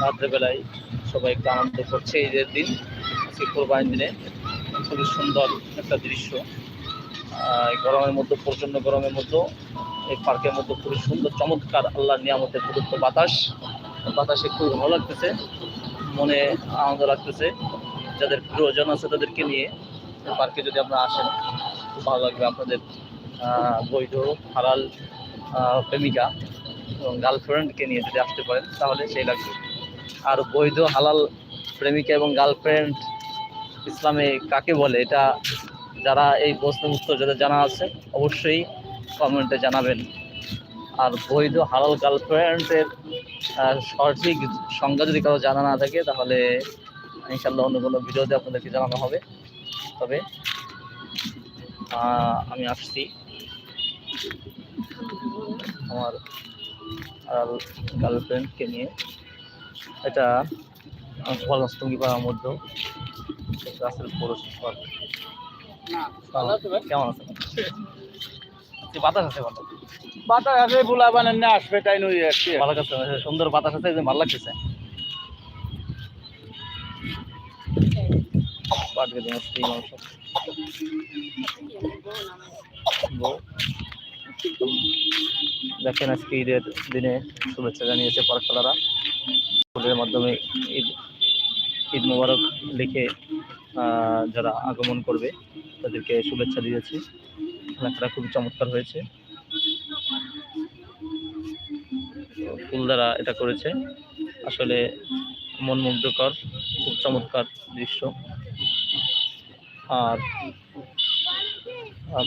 রাত্রেবেলায় সবাই একটু আনন্দ করছে ঈদের দিন আজকে দিনে। খুবই সুন্দর একটা দৃশ্য। গরমের মধ্যে প্রচণ্ড গরমের মধ্যে এই পার্কের মধ্যে খুবই সুন্দর চমৎকার আল্লাহ নিয়ামতের প্রদত্ত বাতাস। বাতাসে খুব ভালো লাগতেছে মনে আনন্দ লাগতেছে। যাদের প্রয়োজন আছে তাদেরকে নিয়ে পার্কে যদি আপনারা আসেন খুব ভালো লাগবে আপনাদের। বৈধ আহ, প্রেমিকা এবং গার্লফ্রেন্ডকে নিয়ে যদি আসতে পারেন তাহলে সেই লাগবে। আর বৈধ হালাল প্রেমিকা এবং গার্লফ্রেন্ড ইসলামে কাকে বলে, এটা যারা এই প্রশ্নের উত্তর যাদের জানা আছে, অবশ্যই কমেন্টে জানাবেন। আর বৈধ হালাল গার্লফ্রেন্ডের সঠিক সংজ্ঞা যদি কারও জানা না থাকে, তাহলে ইনশাল্লাহ অন্য কোনো ভিডিওতে আপনাদেরকে জানানো হবে। তবে আমি আসছি। আমার গার্লফ্রেন্ডকে নিয়ে। এটা ফলস্তঙ্গি পাড়ার মধ্যে রাসেল পৌরসভা কেমন আছে? বাতাস আছে ভালো। বাতাস আছে বুলা বানান না আসবে তাই নই আসছে। ভালো কাছে সুন্দর বাতাস আছে একদম ভালো লাগতেছে। দেখেন আজকে ঈদের দিনে শুভেচ্ছা জানিয়েছে পার্কশালারা ফুলের মাধ্যমে ঈদ ঈদ মোবারক লিখে যারা আগমন করবে, তাদেরকে শুভেচ্ছা দিয়েছি। লেখাটা খুবই চমৎকার হয়েছে। ফুল দ্বারা এটা করেছে। আসলে মন মুগ্ধকর, খুব চমৎকার দৃশ্য। আর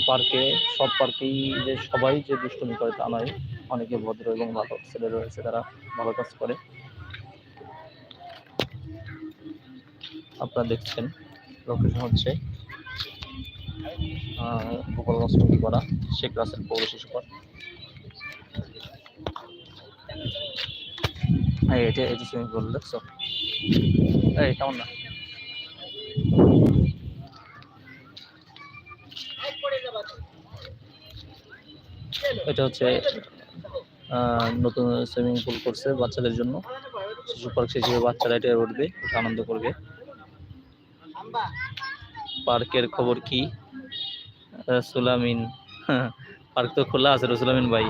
পার্কে, সব পার্কেই যে সবাই যে দুষ্টুমি করে তা নয়। অনেকে ভদ্র এবং ভালো ছেলে রয়েছে তারা ভালো কাজ করে। আপনারা দেখছেন লোকেশন হচ্ছে গোপালগঞ্জ করা শেখ রাসেল পৌর শিশু পার্ক এটা এটা সুইমিং পুল দেখছ? এই, কেমন না? এটা হচ্ছে নতুন সুইমিং পুল করছে বাচ্চাদের জন্য। শিশু পার্ক হিসেবে বাচ্চারা এটা উঠবে, উঠে আনন্দ করবে। পার্কের খবর কি? রসুলামিন পার্ক তো খোলা আছে রসুলামিন ভাই।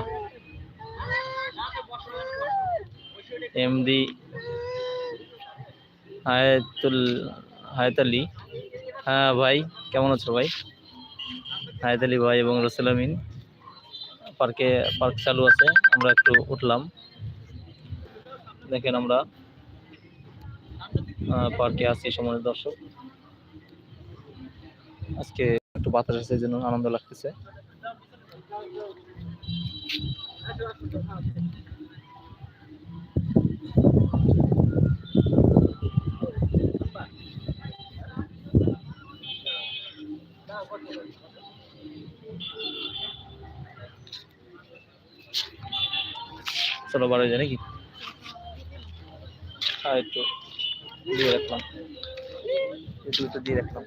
এমডি হায়াতুল হায়াত আলী হ্যাঁ ভাই, কেমন আছো ভাই? হায়াত আলী ভাই এবং রসুল আমিন। পার্কে, পার্ক চালু আছে। আমরা একটু উঠলাম। দেখেন আমরা পার্কে আছি সময় দর্শক। আজকে একটু বাতাস আছে যেন আনন্দ লাগতেছে। চলো বারো যায় নাকি? আর একটু দিয়ে রাখলাম। একটু দিয়ে রাখলাম।